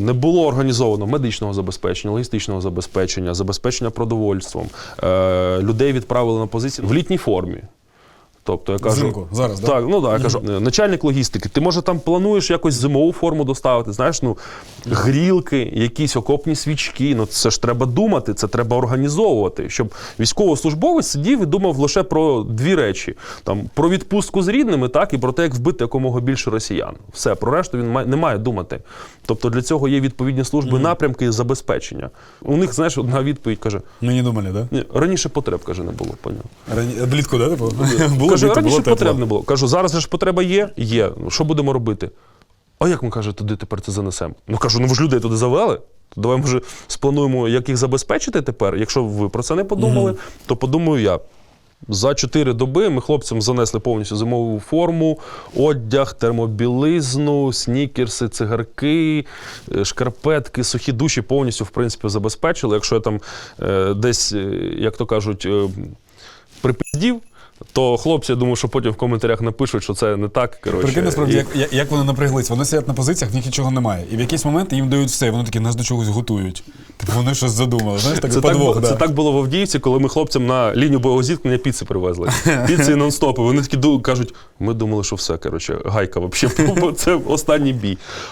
Не було організовано медичного забезпечення, логістичного забезпечення, забезпечення продовольством. Е, людей відправили на позиції в літній формі. Тобто я кажу, Взимку, зараз, да? так, ну так, я кажу, начальник логістики, ти може там плануєш якось зимову форму доставити, знаєш, ну грілки, якісь окопні свічки. Ну це ж треба думати, це треба організовувати, щоб військовослужбовець сидів і думав лише про дві речі: там про відпустку з рідними, так і про те, як вбити якомога більше росіян. Все про решту він має, не має думати. Тобто для цього є відповідні служби, напрямки і забезпечення. У них, знаєш, одна відповідь каже: Ми не думали, да? ні, раніше потреб каже, не було. Поняв. Рані... Влітку, да? Типу? Було Кажу, літо, раніше було тепло. потреб не було. Кажу, зараз же ж потреба є? Є. Ну, Що будемо робити? А як ми каже, туди тепер це занесемо? Ну кажу, ну ви ж людей туди завели. То давай, може, сплануємо, як їх забезпечити тепер. Якщо ви про це не подумали, то подумаю я. За чотири доби ми хлопцям занесли повністю зимову форму, одяг, термобілизну, снікерси, цигарки, е, шкарпетки, сухі душі повністю в принципі забезпечили. Якщо я там е, десь, е, як то кажуть, е, припиздів, то хлопці, я думаю, що потім в коментарях напишуть, що це не так. Коротше, Прикинь, насправді, І- як, як, як вони напряглись. Вони сидять на позиціях, в них нічого немає. І в якийсь момент їм дають все, і вони такі нас до чогось готують. Типу вони щось задумали. Знаєш, так Це так, подвох, бу- да. це так було в Авдіївці, коли ми хлопцям на лінію бойового зіткнення піци привезли. Піци і нон-стопи. Вони такі ду- кажуть, ми думали, що все, коротше, гайка взагалі, це останній бій.